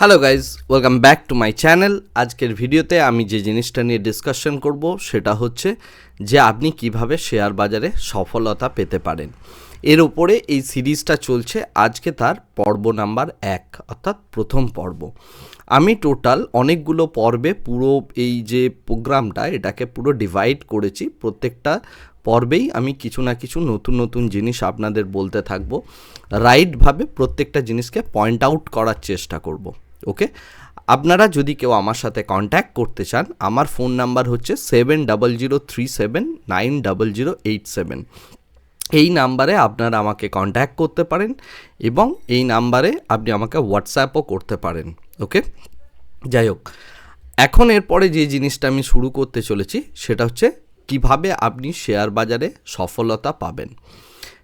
Hello guys welcome back to my channel আজকের ভিডিওতে আমি যে জিনিসটা নিয়ে ডিসকাশন করব, সেটা হচ্ছে যে আপনি কীভাবে শেয়ার বাজারে সফলতা পেতে পারেন। এর উপরে এই সিরিজটা চলছে, আজকে তার পর্ব নাম্বার এক, অর্থাৎ প্রথম পর্ব। আমি টোটাল অনেকগুলো পর্বে পুরো এই যে প্রোগ্রামটা, এটাকে পুরো ডিভাইড করেছি। প্রত্যেকটা পর্বেই আমি কিছু না কিছু নতুন নতুন জিনিস আপনাদের বলতে থাকব। রাইটভাবে প্রত্যেকটা জিনিসকে পয়েন্ট আউট করার চেষ্টা করব। ওকে? আপনারা যদি কেউ আমার সাথে কন্ট্যাক্ট করতে চান, আমার ফোন নাম্বার হচ্ছে seven double zero three seven nine double zero eight seven এই নাম্বারে আপনারা আমাকে কন্ট্যাক্ট করতে পারেন এবং এই নাম্বারে আপনি আমাকে হোয়াটসঅ্যাপও করতে পারেন, ওকে? যাই হোক, এখন এরপরে যে জিনিসটা আমি শুরু করতে চলেছি, সেটা হচ্ছে কীভাবে আপনি শেয়ার বাজারে সফলতা পাবেন।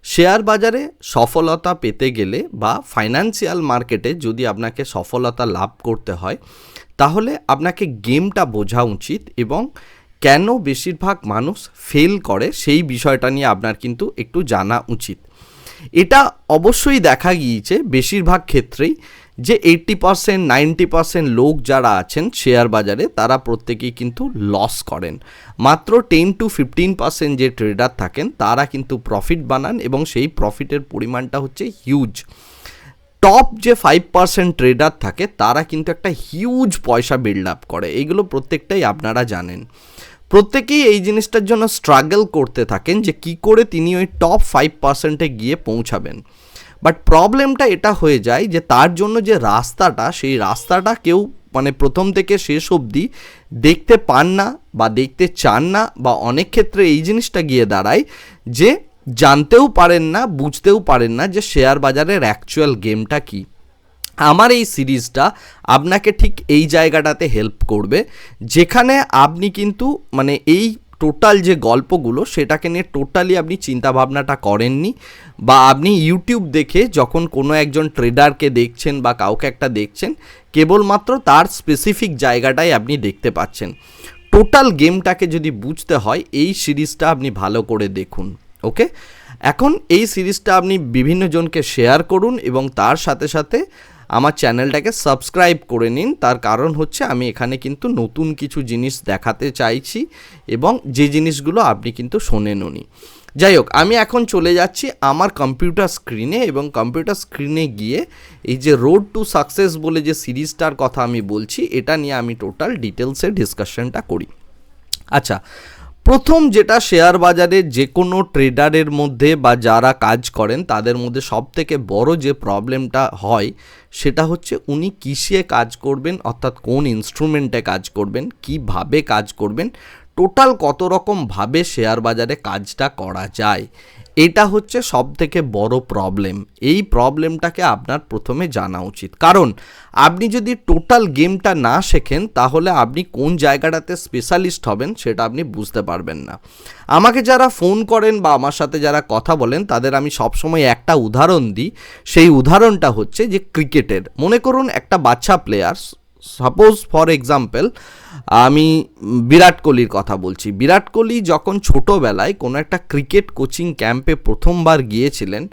শেয়ার বাজারে সফলতা পেতে গেলে বা ফাইন্যান্সিয়াল মার্কেটে যদি আপনাকে সফলতা লাভ করতে হয়, তাহলে আপনাকে গেমটা বোঝা উচিত এবং কেন বেশিরভাগ মানুষ ফেল করে সেই বিষয়টা নিয়ে আপনার কিন্তু একটু জানা উচিত। এটা অবশ্যই দেখা গিয়েছে, বেশিরভাগ ক্ষেত্রেই যে এইট্টি পারসেন্ট নাইনটি পারসেন্ট লোক যারা আছেন শেয়ার বাজারে, তারা প্রত্যেকেই কিন্তু লস করেন। মাত্র টেন টু ফিফটিন পার্সেন্ট যে ট্রেডার থাকেন, তারা কিন্তু প্রফিট বানান এবং সেই প্রফিটের পরিমাণটা হচ্ছে হিউজ টপ যে ফাইভ পার্সেন্ট ট্রেডার থাকে, তারা কিন্তু একটা হিউজ পয়সা বিল্ড আপ করে। এইগুলো প্রত্যেকটাই আপনারা জানেন। প্রত্যেকেই এই জিনিসটার জন্য স্ট্রাগল করতে থাকেন যে কি করে তিনি ওই টপ ফাইভ পার্সেন্টে গিয়ে পৌঁছাবেন। বাট প্রবলেমটা এটা হয়ে যায় যে তার জন্য যে রাস্তাটা, সেই রাস্তাটা কেউ মানে প্রথম থেকে শেষ অবধি দেখতে পান না বা দেখতে চান না বা অনেক ক্ষেত্রে এই জিনিসটা গিয়ে দাঁড়ায় যে জানতেও পারেন না, বুঝতেও পারেন না যে শেয়ার বাজারের অ্যাকচুয়াল গেমটা কী। আমার এই সিরিজটা আপনাকে ঠিক এই জায়গাটাতে হেল্প করবে, যেখানে আপনি কিন্তু মানে এই টোটাল যে গল্পগুলো, সেটাকে নিয়ে টোটালি আপনি চিন্তাভাবনাটা করেননি বা আপনি ইউটিউব দেখে যখন কোনো একজন ট্রেডারকে দেখছেন বা কাউকে একটা দেখছেন, কেবলমাত্র তার স্পেসিফিক জায়গাটাই আপনি দেখতে পাচ্ছেন। টোটাল গেমটাকে যদি বুঝতে হয়, এই সিরিজটা আপনি ভালো করে দেখুন ওকে এখন এই সিরিজটা আপনি বিভিন্ন জনকে শেয়ার করুন এবং তার সাথে সাথে আমার চ্যানেলটাকে সাবস্ক্রাইব করে নিন। তার কারণ হচ্ছে আমি এখানে কিন্তু নতুন কিছু জিনিস দেখাতে চাইছি এবং যে জিনিসগুলো আপনি কিন্তু শোনেননি যাই হোক, আমি এখন চলে যাচ্ছি আমার কম্পিউটার স্ক্রিনে এবং কম্পিউটার স্ক্রিনে গিয়ে এই যে রোড টু সাকসেস বলে যে সিরিজটার কথা আমি বলছি, এটা নিয়ে আমি টোটাল ডিটেলসে ডিসকাশনটা করি। আচ্ছা প্রথম যেটা শেয়ার বাজারে যে কোনো ট্রেডারের মধ্যে বা যারা কাজ করেন, তাদের মধ্যে সব থেকে বড় যে প্রবলেমটা হয়, সেটা হচ্ছে উনি কিসে কাজ করবেন, অর্থাৎ কোন ইনস্ট্রুমেন্টে কাজ করবেন, কীভাবে কাজ করবেন টোটাল কত রকমভাবে শেয়ার বাজারে কাজটা করা যায়? এটা হচ্ছে সব থেকে বড় প্রবলেম এই প্রবলেমটাকে আপনার প্রথমে জানা উচিত। কারণ, আপনি যদি টোটাল গেমটা না শেখেন, তাহলে আপনি কোন জায়গাটাতে স্পেশালিস্ট হবেন সেটা আপনি বুঝতে পারবেন না। আমাকে যারা ফোন করেন বা আমার সাথে যারা কথা বলেন, তাদের আমি সবসময় একটা উদাহরণ দিই। সেই উদাহরণটা হচ্ছে যে ক্রিকেটের মনে করুন একটা বাচ্চা প্লেয়ার সাপোজ ফর এক্সাম্পল আমি বিরাট কোহলির কথা বলছি। বিরাট কোহলি যখন ছোটোবেলায় কোনো একটা ক্রিকেট কোচিং ক্যাম্পে প্রথমবার গিয়েছিলেন,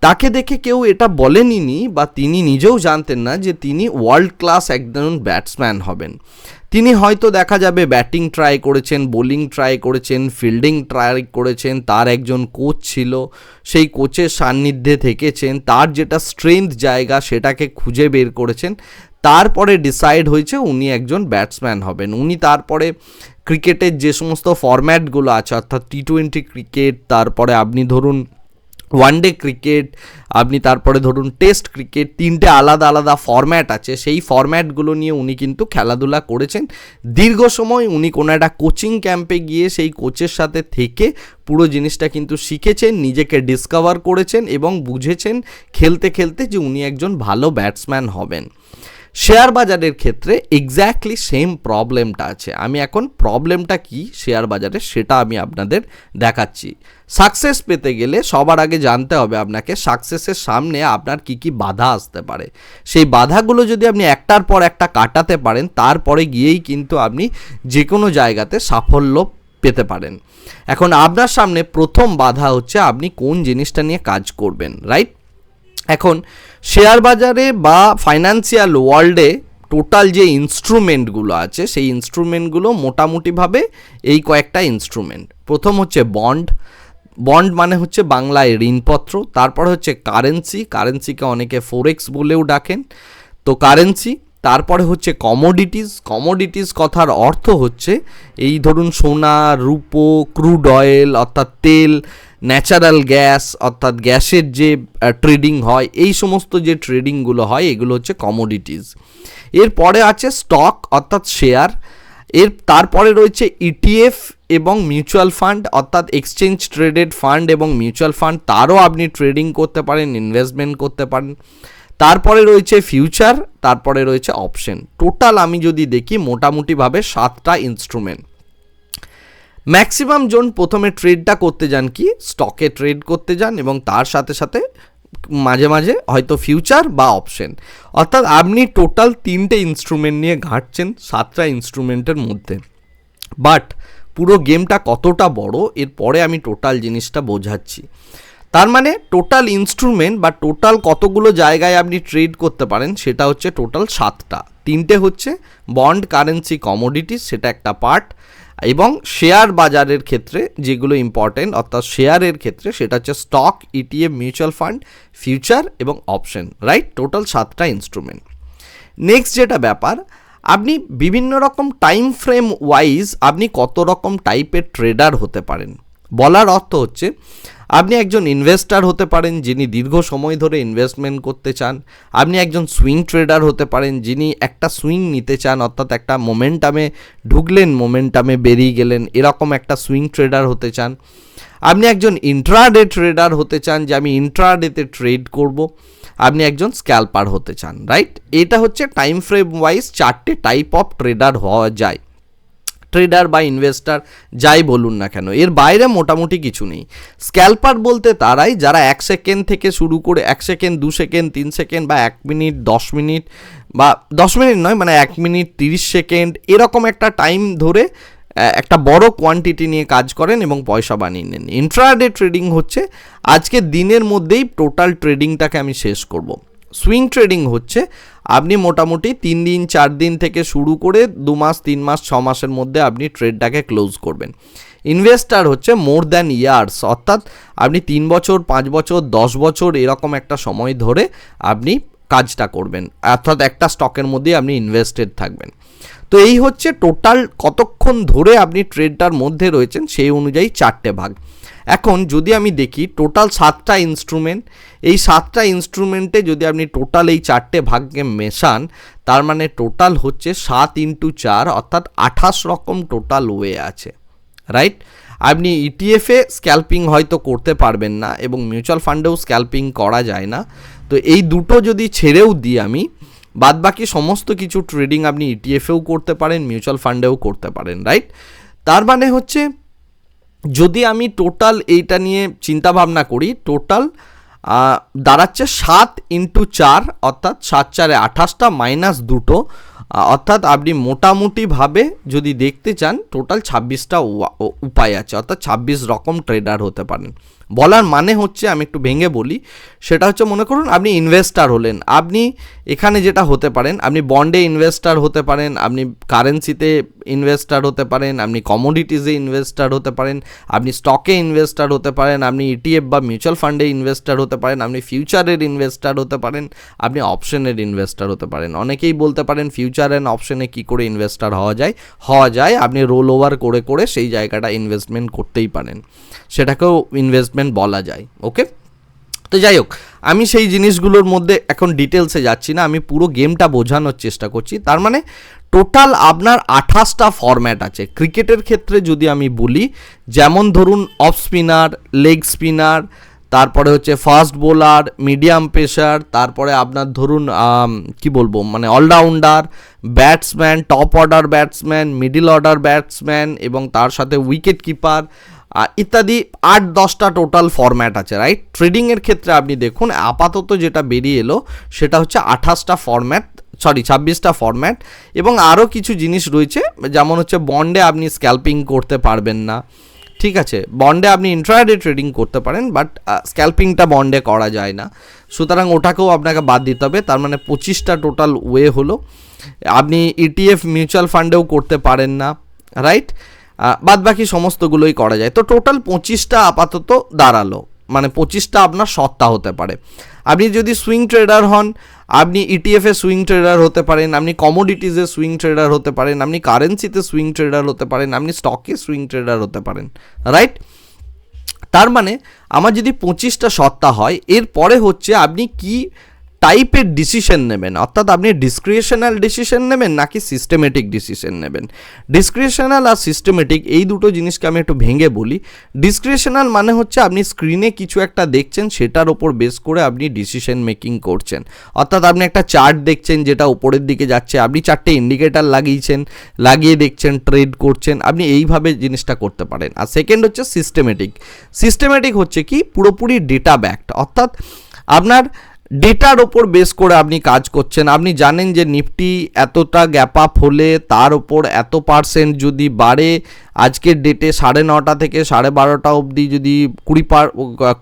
তাকে দেখে কেউ এটা বলেনি বা তিনি নিজেও জানতেন না যে তিনি ওয়ার্ল্ড ক্লাস একজন ব্যাটসম্যান হবেন। তিনি হয়তো দেখা যাবে ব্যাটিং ট্রাই করেছেন বোলিং ট্রাই করেছেন ফিল্ডিং ট্রাই করেছেন, তার একজন কোচ ছিল, সেই কোচের সান্নিধ্যে থেকেছেন, তার যেটা স্ট্রেংথ জায়গা সেটাকে খুঁজে বের করেছেন। তারপরে ডিসাইড হয়েছে উনি একজন ব্যাটসম্যান হবেন। উনি তারপরে ক্রিকেটের যে সমস্ত ফরম্যাটগুলো আছে, অর্থাৎ টি টোয়েন্টি ক্রিকেট তারপরে আপনি ধরুন ওয়ানডে ক্রিকেট আপনি তারপরে ধরুন টেস্ট ক্রিকেট তিনটে আলাদা আলাদা ফরম্যাট আছে। সেই ফরম্যাটগুলো নিয়ে উনি কিন্তু খেলাধুলা করেছেন। দীর্ঘ সময় উনি কোনো একটা কোচিং ক্যাম্পে গিয়ে সেই কোচের সাথে থেকে পুরো জিনিসটা কিন্তু শিখেছেন, নিজেকে ডিসকভার করেছেন এবং বুঝেছেন খেলতে খেলতে যে উনি একজন ভালো ব্যাটসম্যান হবেন। শেয়ার বাজারের ক্ষেত্রে এক্স্যাক্টলি সেম প্রবলেমটা আছে। আমি এখন প্রবলেমটা কি শেয়ার বাজারে সেটা আমি আপনাদের দেখাচ্ছি। সাকসেস পেতে গেলে সবার আগে জানতে হবে আপনাকে সাকসেসের সামনে আপনার কি কি বাধা আসতে পারে। সেই বাধাগুলো যদি আপনি একটার পর একটা কাটাতে পারেন, তারপরে গিয়েই কিন্তু আপনি যে কোনো জায়গাতে সাফল্য পেতে পারেন। এখন আপনার সামনে প্রথম বাধা হচ্ছে আপনি কোন জিনিসটা নিয়ে কাজ করবেন রাইট এখন শেয়ার বাজারে বা ফাইন্যান্সিয়াল ওয়ার্ল্ডে টোটাল যে ইনস্ট্রুমেন্টগুলো আছে, সেই ইনস্ট্রুমেন্টগুলো মোটামুটিভাবে এই কয়েকটা ইনস্ট্রুমেন্ট প্রথম হচ্ছে বন্ড বন্ড মানে হচ্ছে বাংলায় ঋণপত্র, তারপর হচ্ছে কারেন্সি কারেন্সিকে অনেকে ফোরেক্স বলেও ডাকেন। তো কারেন্সি তারপরে হচ্ছে কমোডিটিস কমোডিটিস কথার অর্থ হচ্ছে এই ধরুন সোনা, রূপো ক্রুড অয়েল অর্থাৎ তেল ন্যাচারাল গ্যাস, অর্থাৎ গ্যাসের যে ট্রেডিং হয়, এই সমস্ত যে ট্রেডিংগুলো হয়, এগুলো হচ্ছে কমোডিটিস এরপরে আছে স্টক অর্থাৎ শেয়ার এর, তারপরে রয়েছে ইটিএফ এবং মিউচুয়াল ফান্ড অর্থাৎ এক্সচেঞ্জ ট্রেডেড ফান্ড এবং মিউচুয়াল ফান্ড তারও আপনি ট্রেডিং করতে পারেন ইনভেস্টমেন্ট করতে পারেন। তারপরে রয়েছে ফিউচার তারপরে রয়েছে অপশন টোটাল আমি যদি দেখি, মোটামুটিভাবে সাতটা ইনস্ট্রুমেন্ট ম্যাক্সিমাম জন প্রথমে ট্রেডটা করতে যান কি? স্টকে ট্রেড করতে যান এবং তার সাথে সাথে মাঝে মাঝে হয়তো ফিউচার বা অপশন অর্থাৎ আপনি টোটাল তিনটে ইনস্ট্রুমেন্ট নিয়ে ঘাঁটছেন, সাতটা ইনস্ট্রুমেন্টের মধ্যে। বাট পুরো গেমটা কতটা বড় এরপরে আমি টোটাল জিনিসটা বোঝাচ্ছি। তার মানে টোটাল ইনস্ট্রুমেন্ট বা টোটাল কতগুলো জায়গায় আপনি ট্রেড করতে পারেন, সেটা হচ্ছে টোটাল সাতটা। তিনটে হচ্ছে বন্ড কারেন্সি কমোডিটিস সেটা একটা পার্ট এবং শেয়ার বাজারের ক্ষেত্রে যেগুলো ইম্পর্টেন্ট অর্থাৎ শেয়ারের ক্ষেত্রে, সেটা হচ্ছে stock ETF mutual fund future এবং অপশন রাইট টোটাল সাতটা ইনস্ট্রুমেন্ট নেক্সট যেটা ব্যাপার, আপনি বিভিন্ন রকম টাইম ফ্রেম ওয়াইজ আপনি কত রকম টাইপের ট্রেডার হতে পারেন। বলার অর্থ হচ্ছে, আপনি একজন ইনভেস্টার হতে পারেন যিনি দীর্ঘ সময় ধরে ইনভেস্টমেন্ট করতে চান, আপনি একজন সুইং ট্রেডার হতে পারেন যিনি একটা সুইং নিতে চান, অর্থাৎ একটা মোমেন্টামে ঢুকলেন মোমেন্টামে বেরিয়ে গেলেন, এরকম একটা সুইং ট্রেডার হতে চান। আপনি একজন ইন্ট্রাডে ট্রেডার হতে চান যে আমি ইন্ট্রাডেতে ট্রেড করব, আপনি একজন স্ক্যালপার হতে চান রাইট এটা হচ্ছে টাইম ফ্রেম ওয়াইজ চারটে টাইপ অফ ট্রেডার হওয়া যায়। ট্রেডার বা ইনভেস্টার যাই বলুন না কেন, এর বাইরে মোটামুটি কিছু নেই। স্ক্যালপার বলতে তারাই যারা এক সেকেন্ড থেকে শুরু করে, এক সেকেন্ড, দু সেকেন্ড, তিন সেকেন্ড বা এক মিনিট, দশ মিনিট বা দশ মিনিট নয় মানে এক মিনিট, তিরিশ সেকেন্ড, এরকম একটা টাইম ধরে একটা বড় কোয়ান্টিটি নিয়ে কাজ করেন এবং পয়সা বানিয়ে নেন। ইন্ট্রাডে ট্রেডিং হচ্ছে, আজকে দিনের মধ্যেই টোটাল ট্রেডিংটাকে আমি শেষ করব। সুইং ট্রেডিং হচ্ছে, আপনি মোটামুটি তিন দিন, চার দিন থেকে শুরু করে দু মাস, তিন মাস, ছ মাসের মধ্যে আপনি ট্রেডটাকে ক্লোজ করবেন। ইনভেস্টার হচ্ছে মোর দ্যান ইয়ার্স অর্থাৎ আপনি তিন বছর, পাঁচ বছর, দশ বছর এরকম একটা সময় ধরে আপনি কাজটা করবেন, অর্থাৎ একটা স্টকের মধ্যে আপনি ইনভেস্টেড থাকবেন। তো এই হচ্ছে টোটাল কতক্ষণ ধরে আপনি ট্রেডটার মধ্যে রয়েছেন, সেই অনুযায়ী চারটে ভাগ। এখন যদি আমি দেখি টোটাল সাতটা ইনস্ট্রুমেন্ট এই সাতটা ইনস্ট্রুমেন্টে যদি আপনি টোটাল এই চারটে ভাগ্যে মেশান, তার মানে টোটাল হচ্ছে সাত ইন্টু চার, অর্থাৎ আঠাশ রকম টোটাল ওয়ে আছে রাইট আপনি ইটিএফে স্ক্যালপিং হয়তো করতে পারবেন না এবং মিউচুয়াল ফান্ডেও স্ক্যালপিং করা যায় না। তো এই দুটো যদি ছেড়েও দিই আমি, বাদ বাকি সমস্ত কিছু ট্রেডিং আপনি ইটিএফেও করতে পারেন মিউচুয়াল ফান্ডেও করতে পারেন রাইট তার মানে হচ্ছে যদি আমি টোটাল এইটা নিয়ে চিন্তা ভাবনা করি টোটাল দাঁড়াচ্ছে সাত ইন্টু চার, অর্থাৎ সাত চারে আঠাশটা মাইনাস দুটো অর্থাৎ আপনি মোটামুটিভাবে যদি দেখতে চান টোটাল ছাব্বিশটা উপায় আছে, অর্থাৎ ছাব্বিশ রকম ট্রেডার হতে পারেন। বলার মানে হচ্ছে, আমি একটু ভেঙে বলি, সেটা হচ্ছে মনে করুন আপনি ইনভেস্টার হলেন, আপনি এখানে যেটা হতে পারেন, আপনি বন্ডে ইনভেস্টার হতে পারেন, আপনি কারেন্সিতে ইনভেস্টার হতে পারেন, আপনি কমোডিটিসে ইনভেস্টার হতে পারেন, আপনি স্টকে ইনভেস্টার হতে পারেন, আপনি ইটিএফ বা মিউচুয়াল ফান্ডে ইনভেস্টার হতে পারেন, আপনি ফিউচারের ইনভেস্টার হতে পারেন, আপনি অপশনের ইনভেস্টার হতে পারেন। অনেকেই বলতে পারেন ফিউচার অ্যান্ড অপশনে কী করে ইনভেস্টার হওয়া যায়? হওয়া যায়, আপনি রোল ওভার করে করে সেই জায়গাটা ইনভেস্টমেন্ট করতেই পারেন। সেটাকেও ইনভেস্টমেন্ট বলা যায় ওকে তো যাই হোক আমি সেই জিনিসগুলোর মধ্যে এখন ডিটেলসে যাচ্ছি না, আমি পুরো গেমটা বোঝানোর চেষ্টা করছি। তার মানে টোটাল আপনার আঠাশটা ফরম্যাট আছে। ক্রিকেটের ক্ষেত্রে যদি আমি বলি, যেমন ধরুন অফ স্পিনার লেগ স্পিনার তারপরে হচ্ছে ফাস্ট বোলার মিডিয়াম পেসার তারপরে আপনার ধরুন কি বলব মানে allrounder batsman top order batsman middle order batsman এবং তার সাথে উইকেট কিপার ইত্যাদি আট দশটা টোটাল ফরম্যাট আছে রাইট ট্রেডিংয়ের ক্ষেত্রে আপনি দেখুন, আপাতত যেটা বেরিয়ে এলো, সেটা হচ্ছে আঠাশটা ফরম্যাট সরি ছাব্বিশটা ফরম্যাট এবং আরও কিছু জিনিস রয়েছে, যেমন হচ্ছে বন্ডে আপনি স্ক্যাল্পিং করতে পারবেন না, ঠিক আছে? বন্ডে আপনি ইন্ট্রাডে ট্রেডিং করতে পারেন বাট স্ক্যাল্পিংটা বন্ডে করা যায় না। সুতরাং ওটাকেও আপনাকে বাদ দিতে হবে, তার মানে পঁচিশটা টোটাল ওয়ে হলো। আপনি ইটিএফ মিউচুয়াল ফান্ডেও করতে পারেন না রাইট বাদ বাকি সমস্তগুলোই করা যায়। তো টোটাল পঁচিশটা আপাতত দাঁড়াল। মানে পঁচিশটা আপনার সত্তা হতে পারে। আপনি যদি সুইং ট্রেডার হন, আপনি ইটিএফে সুইং ট্রেডার হতে পারেন, আপনি কমোডিটিসে সুইং ট্রেডার হতে পারেন, আপনি কারেন্সিতে সুইং ট্রেডার হতে পারেন, আপনি স্টকে সুইং ট্রেডার হতে পারেন রাইট তার মানে আমার যদি পঁচিশটা সত্তা হয়, এরপরে হচ্ছে আপনি কি টাইপের ডিসিশন নেবেন। অর্থাৎ আপনি ডিসক্রিয়েশনাল ডিসিশন নেবেন নাকি সিস্টেমেটিক ডিসিশন নেবেন। ডিসক্রিয়েশনাল আর সিস্টেমেটিক এই দুটো জিনিসকে আমি একটু ভেঙে বলি। ডিসক্রিয়েশনাল মানে হচ্ছে আপনি স্ক্রিনে কিছু একটা দেখছেন, সেটার ওপর বেস করে আপনি ডিসিশন মেকিং করছেন। অর্থাৎ আপনি একটা চার্ট দেখছেন, যেটা উপরের দিকে যাচ্ছে, আপনি চারটে ইন্ডিকেটার লাগিয়েছেন, লাগিয়ে দেখছেন ট্রেড করছেন, আপনি এইভাবে জিনিসটা করতে পারেন। আর সেকেন্ড হচ্ছে সিস্টেমেটিক সিস্টেমেটিক হচ্ছে কি? পুরোপুরি ডেটা ব্যাকড অর্থাৎ আপনার ডেটার ওপর বেস করে আপনি কাজ করছেন। আপনি জানেন যে নিফটি এতটা গ্যাপ আপ হলে তার ওপর এত পার্সেন্ট যদি বাড়ে, আজকের ডেটে সাড়ে নটা থেকে সাড়ে বারোটা অবধি যদি কুড়ি পার,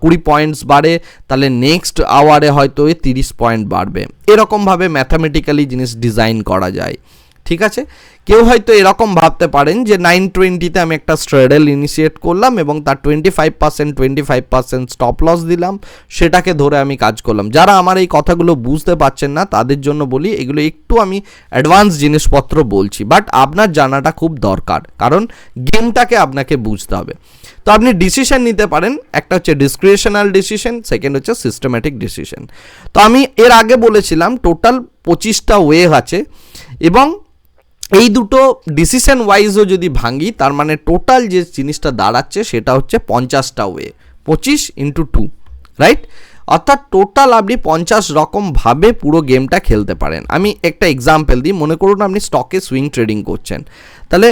কুড়ি পয়েন্টস বাড়ে, তাহলে নেক্সট আওয়ারে হয়তো এ তিরিশ পয়েন্ট বাড়বে। এরকমভাবে ম্যাথামেটিক্যালি জিনিস ডিজাইন করা যায়। ঠিক আছে? কেউ হয়তো এরকম ভাবতে পারেন যে নাইন টোয়েন্টিতে আমি একটা স্ট্রেডেল ইনিশিয়েট করলাম এবং তার twenty five percent twenty five percent stop loss দিলাম, সেটাকে ধরে আমি কাজ করলাম। যারা আমার এই কথাগুলো বুঝতে পারছেন না, তাদের জন্য বলি, এগুলো একটু আমি অ্যাডভান্স জিনিসপত্র বলছি বাট আপনার জানাটা খুব দরকার, কারণ গেমটাকে আপনাকে বুঝতে হবে। তো আপনি ডিসিশন নিতে পারেন, একটা হচ্ছে ডিসক্রিয়েশনাল ডিসিশন সেকেন্ড হচ্ছে সিস্টেম্যাটিক ডিসিশন তো আমি এর আগে বলেছিলাম টোটাল পঁচিশটা ওয়ে আছে, এবং এই দুটো ডিসিশন ওয়াইজও যদি ভাঙি তার মানে টোটাল যে জিনিসটা দাঁড়াচ্ছে সেটা হচ্ছে পঞ্চাশটা ওয়ে পঁচিশ ইন্টু টু রাইট অর্থাৎ টোটাল আপনি পঞ্চাশ রকমভাবে পুরো গেমটা খেলতে পারেন। আমি একটা এক্সাম্পল দিই, মনে করুন আপনি স্টকে সুইং ট্রেডিং করছেন। তাহলে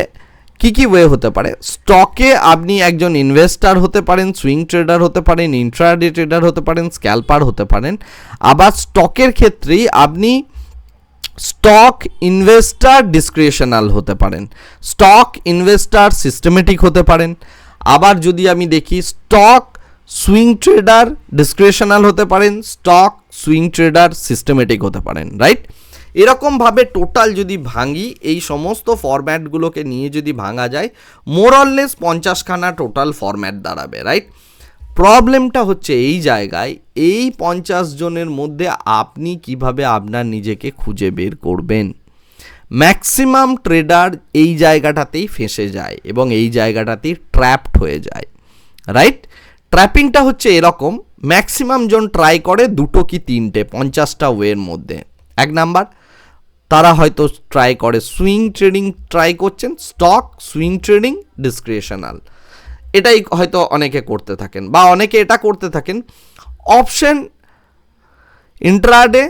কী কী ওয়ে হতে পারে? স্টকে আপনি একজন ইনভেস্টার হতে পারেন সুইং ট্রেডার হতে পারেন ইন্ট্রাডে ট্রেডার হতে পারেন স্ক্যালপার হতে পারেন। আবার স্টকের ক্ষেত্রেই আপনি স্টক ইনভেস্টার ডিসক্রিয়েশনাল হতে পারেন। স্টক ইনভেস্টার সিস্টেমেটিক হতে পারেন। আবার যদি আমি দেখি, স্টক সুইং ট্রেডার ডিসক্রিয়েশনাল হতে পারেন, স্টক সুইং ট্রেডার সিস্টেমেটিক হতে পারেন, রাইট? এরকমভাবে টোটাল যদি ভাঙি, এই সমস্ত ফরম্যাটগুলোকে নিয়ে যদি ভাঙা যায় মোরললেস পঞ্চাশখানা টোটাল ফরম্যাট দাঁড়াবে, রাইট? প্রবলেমটা হচ্ছে এই জায়গায়, এই পঞ্চাশ জনের মধ্যে আপনি কীভাবে আপনার নিজেকে খুঁজে বের করবেন? ম্যাক্সিমাম ট্রেডার এই জায়গাটাতেই ফেঁসে যায় এবং এই জায়গাটাতেই ট্র্যাপড হয়ে যায় রাইট ট্র্যাপিংটা হচ্ছে এরকম ম্যাক্সিমাম জন ট্রাই করে দুটো কি তিনটে, পঞ্চাশটা ওয়ের মধ্যে। এক নাম্বার, তারা হয়তো ট্রাই করে সুইং ট্রেডিং ট্রাই করছেন স্টক সুইং ট্রেডিং ডিসক্রিয়েশনাল এটাই হয়তো অনেকে করতে থাকেন বা অনেকে এটা করতে থাকেন। অপশন ইন্ট্রাডে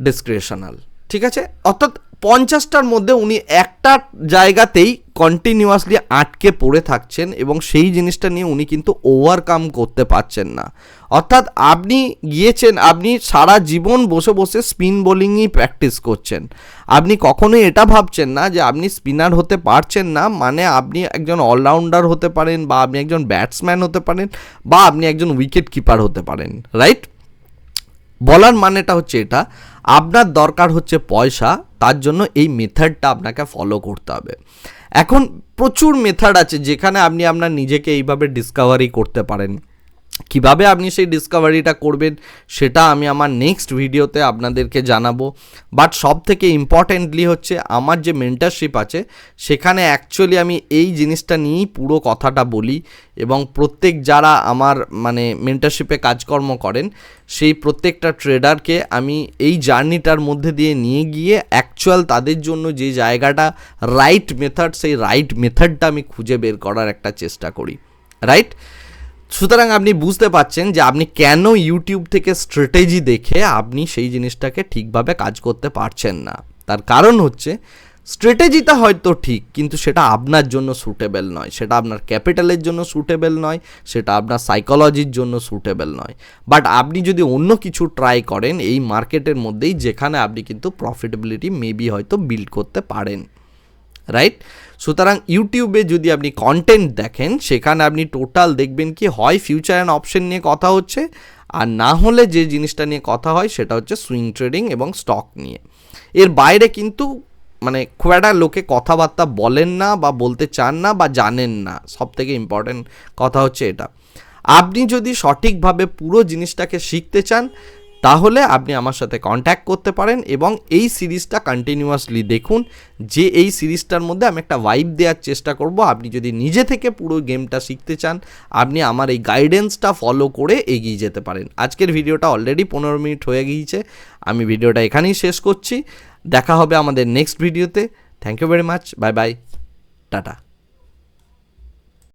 ডিসক্রিপশনাল ঠিক আছে? অর্থাৎ পঞ্চাশটার মধ্যে উনি একটা জায়গাতেই কন্টিনিউয়াসলি আটকে পড়ে থাকছেন এবং সেই জিনিসটা নিয়ে উনি কিন্তু ওভারকাম করতে পারছেন না। অর্থাৎ আপনি গিয়েছেন, আপনি সারা জীবন বসে বসে স্পিন বোলিংই প্র্যাকটিস করছেন। আপনি কখনোই এটা ভাবছেন না যে আপনি স্পিনার হতে পারছেন না মানে আপনি একজন অলরাউন্ডার হতে পারেন বা আপনি একজন ব্যাটসম্যান হতে পারেন বা আপনি একজন উইকেট কিপার হতে পারেন রাইট বলার মানেটা হচ্ছে এটা, আপনার দরকার হচ্ছে পয়সা, তার জন্য এই মেথডটা আপনাকে ফলো করতে হবে। এখন প্রচুর মেথড আছে যেখানে আপনি আপনার নিজেকে এইভাবে ডিসকভারি করতে পারেন। কীভাবে আপনি সেই ডিসকভারিটা করবেন, সেটা আমি আমার নেক্সট ভিডিওতে আপনাদেরকে জানাব। বাট সব থেকে ইম্পর্টেন্টলি হচ্ছে আমার যে মেন্টারশিপ আছে, সেখানে অ্যাকচুয়ালি আমি এই জিনিসটা নিয়েই পুরো কথাটা বলি এবং প্রত্যেক যারা আমার মানে মেন্টারশিপে কাজকর্ম করেন, সেই প্রত্যেকটা ট্রেডারকে আমি এই জার্নিটার মধ্যে দিয়ে নিয়ে গিয়ে অ্যাকচুয়াল তাদের জন্য যে জায়গাটা রাইট মেথড সেই রাইট মেথডটা আমি খুঁজে বের করার একটা চেষ্টা করি। রাইট সুতরাং আপনি বুঝতে পারছেন যে আপনি কেন ইউটিউব থেকে স্ট্র্যাটেজি দেখে আপনি সেই জিনিসটাকে ঠিকভাবে কাজ করতে পারছেন না। তার কারণ হচ্ছে স্ট্র্যাটেজিটা হয়তো ঠিক, কিন্তু সেটা আপনার জন্য সুটেবল নয়। সেটা আপনার ক্যাপিটালের জন্য সুটেবল নয়, সেটা আপনার সাইকোলজির জন্য সুটেবল নয়। বাট আপনি যদি অন্য কিছু ট্রাই করেন, এই মার্কেটের মধ্যেই যেখানে আপনি কিন্তু প্রফিটেবিলিটি মেবি হয়তো বিল্ড করতে পারেন। রাইট সুতরাং ইউটিউবে যদি আপনি কন্টেন্ট দেখেন, সেখানে আপনি টোটাল দেখবেন কি হয় ফিউচার অ্যান্ড অপশন নিয়ে কথা হচ্ছে, আর না হলে যে জিনিসটা নিয়ে কথা হয় সেটা হচ্ছে সুইং ট্রেডিং এবং স্টক নিয়ে। এর বাইরে কিন্তু মানে খুব একটা লোকে কথাবার্তা বলেন না বা বলতে চান না বা জানেন না। সব থেকে ইম্পর্টেন্ট কথা হচ্ছে এটা। আপনি যদি সঠিকভাবে পুরো জিনিসটাকে শিখতে চান তাহলে আপনি আমার সাথে কন্ট্যাক্ট করতে পারেন এবং এই সিরিজটা কন্টিনিউয়াসলি দেখুন। যে এই সিরিজটার মধ্যে আমি একটা ভাইব দেওয়ার চেষ্টা করব। আপনি যদি নিজে থেকে পুরো গেমটা শিখতে চান, আপনি আমার এই গাইডেন্সটা ফলো করে এগিয়ে যেতে পারেন। আজকের ভিডিওটা অলরেডি পনেরো মিনিট হয়ে গিয়েছে। আমি ভিডিওটা এখানেই শেষ করছি। দেখা হবে আমাদের নেক্সট ভিডিওতে thank you very much bye bye tata.